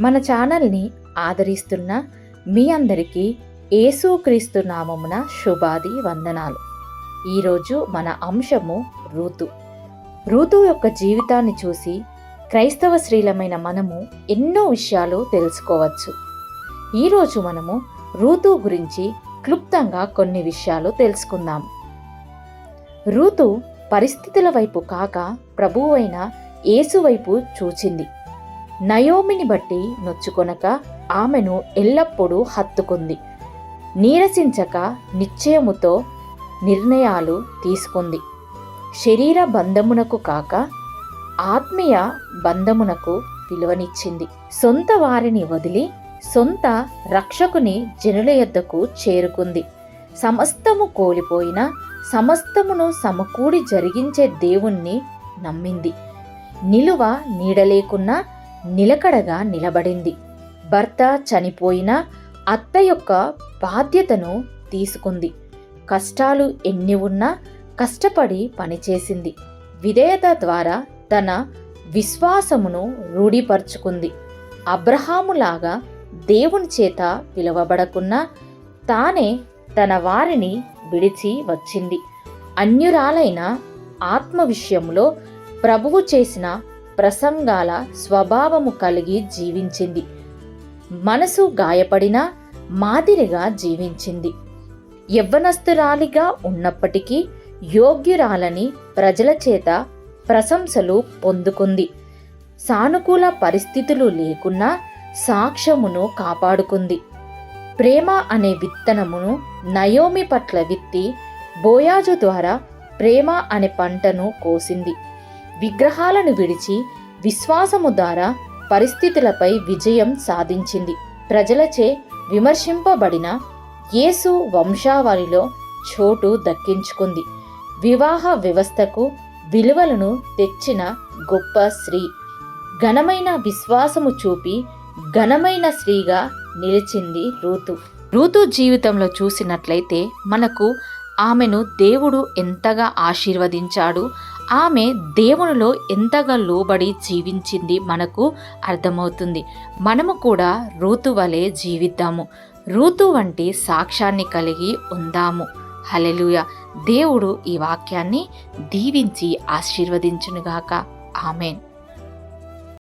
మన ఛానల్ని ఆదరిస్తున్న మీ అందరికీ ఏసుక్రీస్తు నామమున శుభాది వందనాలు. ఈరోజు మన అంశము రుతు. ఋతు యొక్క జీవితాన్ని చూసి క్రైస్తవ స్త్రీలమైన మనము ఎన్నో విషయాలు తెలుసుకోవచ్చు. ఈరోజు మనము రుతు గురించి క్లుప్తంగా కొన్ని విషయాలు తెలుసుకుందాం. ఋతు పరిస్థితుల వైపు కాక ప్రభువైన యేసు వైపు చూచింది. నయోమిని బట్టి నొచ్చుకొనక ఆమెను ఎల్లప్పుడూ హత్తుకుంది. నీరసించక నిశ్చయముతో నిర్ణయాలు తీసుకుంది. శరీర బంధమునకు కాక ఆత్మీయ బంధమునకు విలువనిచ్చింది. సొంత వారిని వదిలి సొంత రక్షకుని జనుల యొద్దకు చేరుకుంది. సమస్తము కోల్పోయిన సమస్తమును సమకూడి జరిగించే దేవుణ్ణి నమ్మింది. నిలువ నీడలేకున్నా నిలకడగా నిలబడింది. భర్త చనిపోయినా అత్త యొక్క బాధ్యతను తీసుకుంది. కష్టాలు ఎన్ని ఉన్నా కష్టపడి పనిచేసింది. విధేయత ద్వారా తన విశ్వాసమును రూఢిపరుచుకుంది. అబ్రహాములాగా దేవుని చేత పిలువబడకున్నా తానే తన వారిని విడిచి వచ్చింది. అన్యురాలైన ఆత్మ విషయంలో ప్రభువు చేసిన ప్రసంగాల స్వభావము కలిగి జీవించింది. మనసు గాయపడిన మాదిరిగా జీవించింది. యవ్వనస్తురాలిగా ఉన్నప్పటికీ యోగ్యురాలని ప్రజల చేత ప్రశంసలు పొందుకుంది. సానుకూల పరిస్థితులు లేకున్నా సాక్ష్యమును కాపాడుకుంది. ప్రేమ అనే విత్తనమును నయోమి పట్ల విత్తి బోయాజు ద్వారా ప్రేమ అనే పంటను కోసింది. విగ్రహాలను విడిచి విశ్వాసము ద్వారా పరిస్థితులపై విజయం సాధించింది. ప్రజలచే విమర్శింపబడిన యేసు వంశావళిలో చోటు దక్కించుకుంది. వివాహ వ్యవస్థకు విలువలను తెచ్చిన గొప్ప స్త్రీ. ఘనమైన విశ్వాసము చూపి ఘనమైన స్త్రీగా నిలిచింది రూతు. రూతు జీవితంలో చూసినట్లయితే మనకు ఆమెను దేవుడు ఎంతగా ఆశీర్వదించాడు ఆమె దేవునిలో ఎంతగా లోబడి జీవించింది మనకు అర్థమవుతుంది. మనము కూడా రూతు వలె జీవిద్దాము. రూతు వంటి సాక్ష్యాన్ని కలిగి ఉందాము. హలెలుయ దేవుడు ఈ వాక్యాన్ని దీవించి ఆశీర్వదించునుగాక. ఆమెన్.